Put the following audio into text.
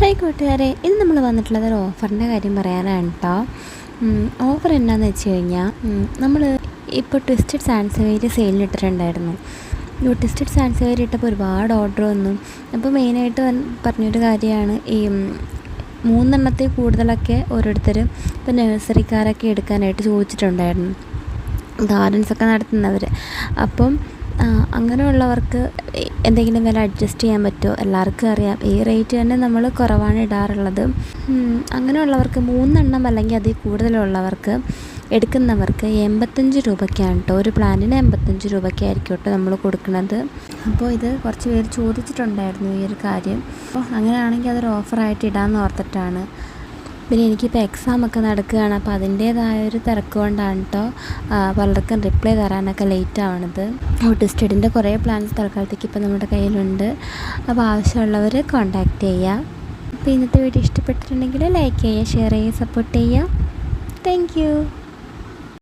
Hi കൂട്ടുകാരെ. ഇത് നമ്മൾ വന്നിട്ടുള്ളത് ഒരു ഓഫറിന്റെ കാര്യം പറയാനാണ് കേട്ടോ ഓഫർ എന്നാന്ന് വെച്ച് കഴിഞ്ഞാൽ നമ്മൾ ഇപ്പോൾ ട്വിസ്റ്റഡ് സാൻസവേര് സെയിലിട്ടിട്ടുണ്ടായിരുന്നു ഈ ട്വിസ്റ്റഡ് സാൻസവേര് ഇട്ടപ്പോൾ ഒരുപാട് ഓർഡർ വന്നു. അപ്പോൾ മെയിനായിട്ട് പറഞ്ഞൊരു കാര്യമാണ് ഈ മൂന്നെണ്ണത്തിൽ കൂടുതലൊക്കെ ഓരോരുത്തർ ഇപ്പോൾ നഴ്സറിക്കാരൊക്കെ എടുക്കാനായിട്ട് ചോദിച്ചിട്ടുണ്ടായിരുന്നു. ഗാർഡൻസൊക്കെ നടത്തുന്നവർ അപ്പം അങ്ങനെയുള്ളവർക്ക് എന്തെങ്കിലും വില അഡ്ജസ്റ്റ് ചെയ്യാൻ പറ്റുമോ? എല്ലാവർക്കും അറിയാം. ഈ റേറ്റ് തന്നെ നമ്മൾ കുറവാണ് ഇടാറുള്ളത്. അങ്ങനെയുള്ളവർക്ക് മൂന്നെണ്ണം അല്ലെങ്കിൽ അതിൽ കൂടുതലുള്ളവർക്ക് എടുക്കുന്നവർക്ക് എൺപത്തഞ്ച് രൂപയ്ക്കാണ് കേട്ടോ ഒരു പ്ലാന്റിന് എൺപത്തഞ്ച് രൂപയ്ക്കായിരിക്കും കേട്ടോ നമ്മൾ കൊടുക്കുന്നത്. അപ്പോൾ ഇത് കുറച്ച് പേര് ചോദിച്ചിട്ടുണ്ടായിരുന്നു ഈ ഒരു കാര്യം. അപ്പോൾ അങ്ങനെയാണെങ്കിൽ അതൊരു ഓഫറായിട്ട് ഇടാമെന്ന് ഓർത്തിട്ടാണ്. പിന്നെ എനിക്കിപ്പോൾ എക്സാം ഒക്കെ നടക്കുകയാണ്. അപ്പോൾ അതിന്റേതായ ഒരു തിരക്ക് കൊണ്ടാണ് കേട്ടോ പലർക്കും റിപ്ലൈ തരാനൊക്കെ ലേറ്റ് ആവണത്. ഓട്ടിസ്റ്റഡിന്റെ കുറേ പ്ലാൻസ് തൽക്കാലത്തേക്ക് ഇപ്പോൾ നമ്മുടെ കയ്യിലുണ്ട്. അപ്പോൾ ആവശ്യമുള്ളവർ കോൺടാക്റ്റ് ചെയ്യുക അപ്പോൾ ഇന്നത്തെ വീഡിയോ ഇഷ്ടപ്പെട്ടിട്ടുണ്ടെങ്കിൽ ലൈക്ക് ചെയ്യുക ഷെയർ ചെയ്യുക സപ്പോർട്ട് ചെയ്യുക താങ്ക്